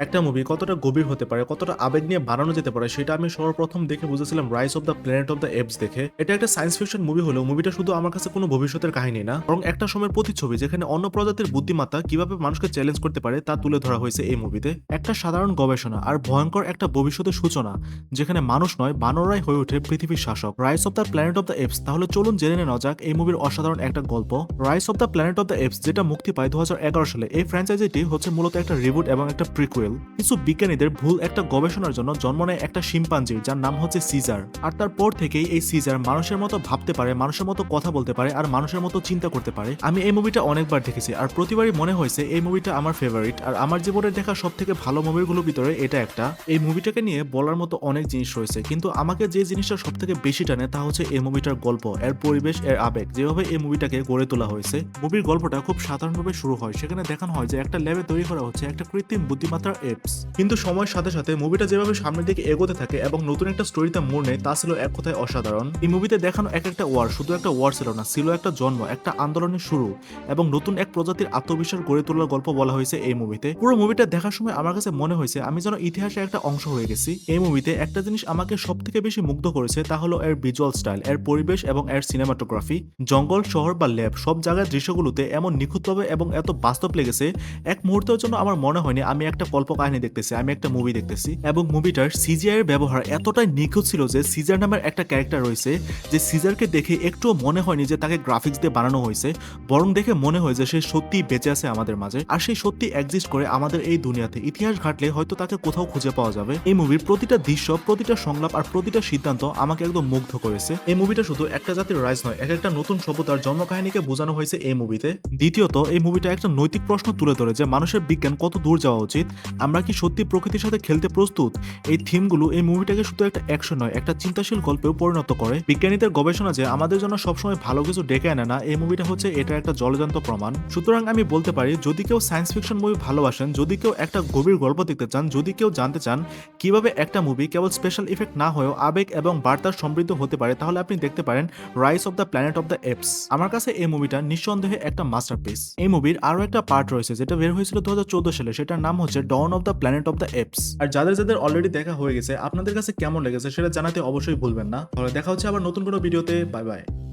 একটা মুভি কতটা গভীর হতে পারে, কতটা আবেগ নিয়ে বানানো যেতে পারে, সেটা আমি সর্বপ্রথম দেখে বুঝেছিলাম rise of the planet of the apes দেখে। এটা একটা সায়েন্স ফিকশন মুভি হলেও মুভিটা শুধু আমার কাছে কোনো ভবিষ্যতের কাহিনী না, বরং একটা সময়ের প্রতিচ্ছবি যেখানে অন্য প্রজাতির বুদ্ধিমত্তা কীভাবে মানুষকে চ্যালেঞ্জ করতে পারে তা তুলে ধরা হয়েছে এই মুভিতে একটা সাধারণ গবেষণা আর ভয়ঙ্কর একটা ভবিষ্যতের সূচনা, যেখানে মানুষ নয় বানররাই হয়ে ওঠে পৃথিবীর শাসক। Rise of the planet of the apes তাহলে চলুন জেনে নেওয়া যাক এই মুভির অসাধারণ একটা গল্প। Rise of the planet of the apes যেটা মুক্তি পায় দু হাজার এগারো সালে, এই ফ্র্যাঞ্চাইজিটি হচ্ছে মূলত একটা রিবুট এবং একটা প্রিকুয়েল কিছু বিজ্ঞানীদের ভুল একটা গবেষণার জন্য জন্ম নেয় একটা শিম্পাঞ্জির যার নাম হচ্ছে সিজার আর তারপর থেকেই এই সিজার মানুষের মতো ভাবতে পারে, মানুষের মতো কথা বলতে পারে আর মানুষের মতো চিন্তা করতে পারে। আমি এই মুভিটা অনেকবার দেখেছি আর প্রতিবারই মনে হয়েছে এই মুভিটা আমার ফেভারিট আর আমার জীবনে দেখা সব থেকে ভালো মুভিগুলোর ভিতরে এটা একটা। এই মুভিটাকে নিয়ে বলার মতো অনেক জিনিস রয়েছে, কিন্তু আমাকে যে জিনিসটা সব থেকে বেশি টানে তা হচ্ছে এই মুভিটার গল্প, এর পরিবেশ, এর আবেগ। যেভাবে এই মুভিটাকে গড়ে তোলা হয়েছে মুভির গল্পটা খুব সাধারণভাবে শুরু হয়। সেখানে দেখানো হয় যে একটা ল্যাবে তৈরি করা হচ্ছে একটা কৃত্রিম বুদ্ধিমত্তার এপস কিন্তু সময়ের সাথে সাথে মুভিটা যেভাবে সামনের দিকে এগোতে থাকে এবং নতুন একটা স্টোরিতে মোড় নেয়, তা ছিল এক কথায় অসাধারণ। এই মুভিতে দেখানো এক একটা ওয়ার শুধু একটা ওয়ার ছিল না, ছিল একটা জন্ম, একটা আন্দোলনের শুরু এবং নতুন এক প্রজাতির আত্মবিশ্বাস গড়ে তোলার গল্প বলা হয়েছে এই মুভিতে। পুরো মুভিটা দেখার সময় আমার কাছে মনে হয়েছে, আমি যেন ইতিহাসের একটা অংশ হয়ে গেছি। এই মুভিতে একটা জিনিস আমাকে সব থেকে বেশি মুগ্ধ করেছে, তা হলো এর ভিজুয়াল স্টাইল, এর পরিবেশ এবং এর সিনেমাটোগ্রাফি। জঙ্গল, শহর বা ল্যাব সব জায়গার দৃশ্যগুলোতে এমন নিখুঁতভাবে এবং এত বাস্তব লেগেছে, এক মুহূর্তের জন্য আমার মনে হয়নি আমি একটা কল্প কাহিনী দেখতেছি, আমি একটা মুভি দেখতেছি এবং মুভিটার সিজিআই এর ব্যবহার এতটাই নিখুঁত ছিল যে সিজার নামের একটা ক্যারেক্টার রয়েছে যে সিজারকে দেখে একটুও মনে হয়নি যে তাকে গ্রাফিক্স দিয়ে বানানো হয়েছে, বরং দেখে মনে হয় যে সে সত্যি বেঁচে আছে আমাদের মাঝে আর সেই সত্যি এক্সিস্ট করে আমাদের এই দুনিয়াতে। ইতিহাস ঘাটলে হয়তো তাকে কোথাও খুঁজে পাওয়া যাবে। এই মুভির প্রতিটা দৃশ্য, প্রতিটা সংলাপ আর প্রতিটা সিদ্ধান্ত আমাকে একদম মুগ্ধ করেছে। এই মুভিটা শুধু একটা জাতির রাইজ নয়, এক একটা নতুন সভ্যতার জন্মকাহিনীকে বোঝানো হয়েছে এই মুভিতে দ্বিতীয়ত, এই মুভিটা একটা নৈতিক প্রশ্ন তুলে ধরে যে মানুষের বিজ্ঞান কত দূর যাওয়া উচিত আমরা কি সত্যি প্রকৃতির সাথে খেলতে প্রস্তুত? এই থিমগুলো এই মুভিটাকে শুধু একটা অ্যাকশন নয়, একটা চিন্তাশীল গল্পেও পরিণত করে। বিজ্ঞানীদের গবেষণা যে আমাদের জন্য সবসময় ভালো কিছু ডেকে আনে না, এই মুভিটা হচ্ছে এটা একটা জলজান্ত প্রমাণ। সুতরাং আমি বলতে পারি, যদি কেউ সায়েন্স ফিকশন মুভি ভালোবাসেন, যদি কেউ একটা গভীর গল্প দেখতে চান, যদি কেউ জানতে চান কীভাবে একটা মুভি কেবল স্পেশাল ইফেক্ট না হয়েও আবেগ এবং বার্তার সমৃদ্ধ হতে পারে, তাহলে আপনি দেখতে পারেন rise of the planet of the apes আমার কাছে এই মুভিটা নিঃসন্দেহে একটা মাস্টারপিস এই মুভির আরও একটা পার্ট রয়েছে, যেটা বের হয়েছিল দু হাজার চোদ্দ সালে। সেটার নাম হচ্ছে dawn of the planet of the apes আর যাদের যাদের অলরেডি দেখা হয়ে গেছে, আপনাদের কাছে কেমন লেগেছে সেটা জানাতে অবশ্যই ভুলবেন না। তাহলে দেখা হচ্ছে আবার নতুন কোনো ভিডিওতে। Bye bye.